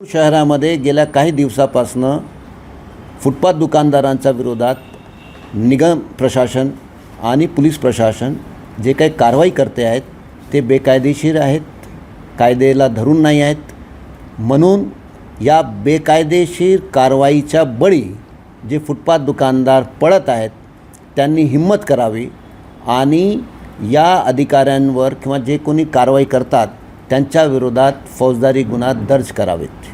शहरामध्ये गेल्या काही दिवसापासनं फुटपाथ दुकानदारांच्या विरोधात निगम प्रशासन आणि पोलीस प्रशासन जे काही कारवाई करते आहेत ते बेकायदेशीर आहेत कायदेला धरून नाही आहेत. म्हणून या बेकायदेशीर कारवाईच्या बळी जे फुटपाथ दुकानदार पळत आहेत त्यांनी हिंमत करावी आणि या अधिकाऱ्यांवर किंवा जे कोणी कारवाई करतात त्यांच्या विरोधात फौजदारी गुन्हा दर्ज करावेत.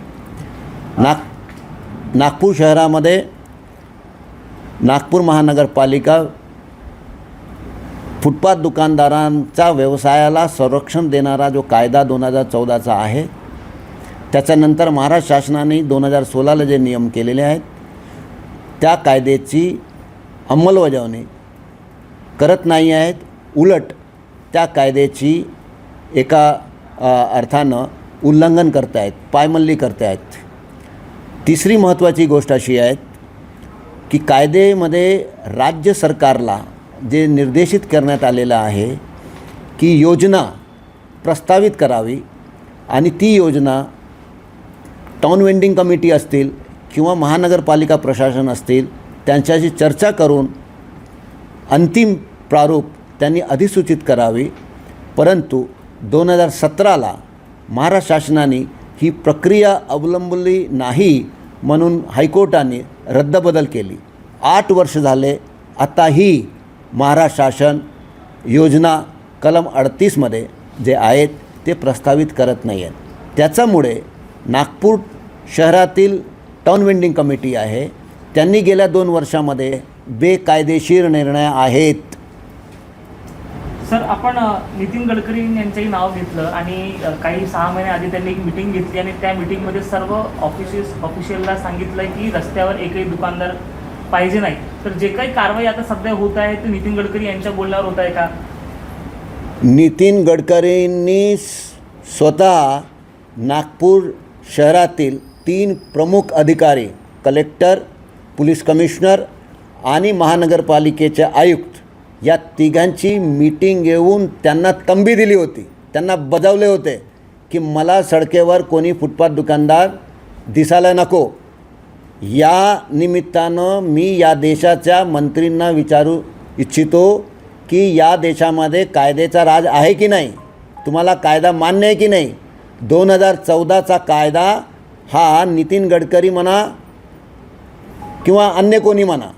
नाग नागपूर शहरामध्ये नागपूर महानगरपालिका फुटपाथ दुकानदारांच्या व्यवसायाला संरक्षण देणारा जो कायदा दोन हजार चौदाचा आहे त्याच्यानंतर महाराष्ट्र शासनाने दोन हजार सोळाला जे नियम केलेले आहेत त्या कायद्याची अंमलबजावणी करत नाही आहेत. उलट त्या कायद्याची एका अर्थानं उल्लंघन करत आहेत पायमल्ली करत आहेत तिसरी महत्त्वाची गोष्ट अशी आहे की कायदेमध्ये राज्य सरकारला जे निर्देशित करण्यात आलेलं आहे की योजना प्रस्तावित करावी आणि ती योजना टाऊन वेंडिंग कमिटी असतील किंवा महानगरपालिका प्रशासन असतील त्यांच्याशी चर्चा करून अंतिम प्रारूप त्यांनी अधिसूचित करावी. परंतु दोन हजार सतराला महाराष्ट्र शासनाने ही प्रक्रिया अवलंबली नाही म्हणून हायकोर्टाने रद्दबदल केली. आठ वर्ष झाले आताही महाराष्ट्र शासन योजना कलम अडतीसमध्ये जे आहेत ते प्रस्तावित करत नाही आहेत त्याच्यामुळे नागपूर शहरातील टाऊन वेंडिंग कमिटी आहे. त्यांनी गेल्या दोन वर्षामध्ये बेकायदेशीर निर्णय आहेत. सर आपण नितीन गडकरी यांचंही नाव घेतलं आणि काही सहा महिने आधी त्यांनी एक मिटिंग घेतली आणि त्या मिटिंगमध्ये सर्व ऑफिसेस ऑफिशियलला सांगितलं की रस्त्यावर एकही दुकानदार पाहिजे नाही. तर जे काही कारवाई आता सध्या होत आहे ते नितीन गडकरी यांच्या बोलण्यावर होत आहे का? नितीन गडकरींनी स्वतः नागपूर शहरातील तीन प्रमुख अधिकारी कलेक्टर पोलीस कमिशनर आणि महानगरपालिकेचे आयुक्त या तिघांची मीटिंग घेऊन त्यांना तंबी दिली होती. त्यांना बजावले होते की मला सडकेवर कोणी फुटपाथ दुकानदार दिसायला नको. या निमित्तानं मी या देशाच्या मंत्रींना विचारू इच्छितो की या देशामध्ये कायद्याचा राज आहे की नाही? तुम्हाला कायदा मान्य आहे की नाही? दोन हजार चौदाचा कायदा हा नितीन गडकरी म्हणा किंवा अन्य कोणी म्हणा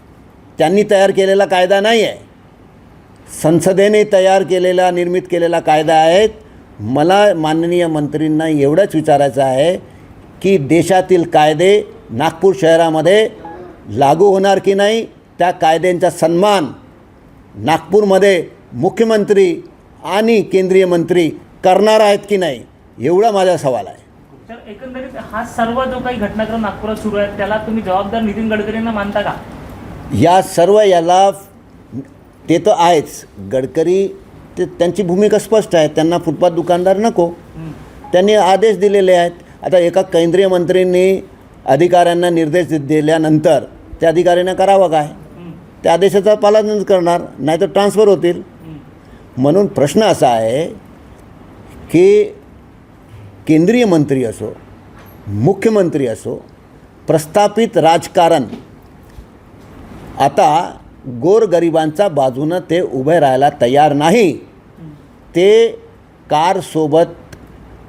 त्यांनी तयार केलेला कायदा नाही आहे संसदेने तयार केलेला निर्मित केलेला कायदा आहे मला माननीय मंत्रींना एवढंच विचारायचं आहे की देशातील कायदे नागपूर शहरामध्ये लागू होणार की नाही? त्या कायद्यांचा सन्मान नागपूरमध्ये मुख्यमंत्री आणि केंद्रीय मंत्री करणार आहेत की नाही? एवढा माझा सवाल आहे. तर एकंदरीत हा सर्व जो काही घटनाक्रम नागपुरात सुरू आहे त्याला तुम्ही जबाबदार नितीन गडकरींना मानता का? या सर्व याला ते तर आहेच. गडकरी ते त्यांची भूमिका स्पष्ट आहे. त्यांना फुटपाथ दुकानदार नको. त्यांनी आदेश दिलेले आहेत. आता एका केंद्रीय मंत्रींनी अधिकाऱ्यांना निर्देश दिल्यानंतर त्या अधिकाऱ्यांना करावं काय? त्या आदेशाचं पालन करणार नाही तर ट्रान्सफर होतील. म्हणून प्रश्न असा आहे की केंद्रीय मंत्री असो मुख्यमंत्री असो प्रस्थापित राजकारण आता गोरगरिबांचा बाजूनं ते उभे राहायला तयार नाही. ते कारसोबत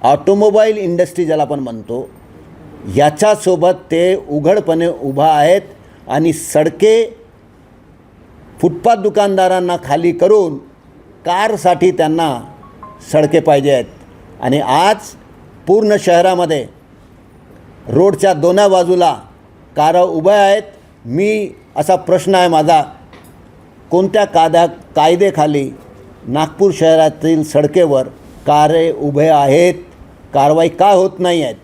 ऑटोमोबाईल इंडस्ट्री ज्याला आपण म्हणतो याच्यासोबत ते उघडपणे उभा आहेत आणि सडके फुटपाथ दुकानदारांना खाली करून कारसाठी त्यांना सडके पाहिजे आहेत. आणि आज पूर्ण शहरामध्ये रोडच्या दोन्ही बाजूला कारं उभ्या आहेत. मी असा प्रश्न आहे माझा. कोणत्या कादा कायदेखाली नागपूर शहरातील सडकेवर कारे उभे आहेत? कारवाई का होत नाही आहेत?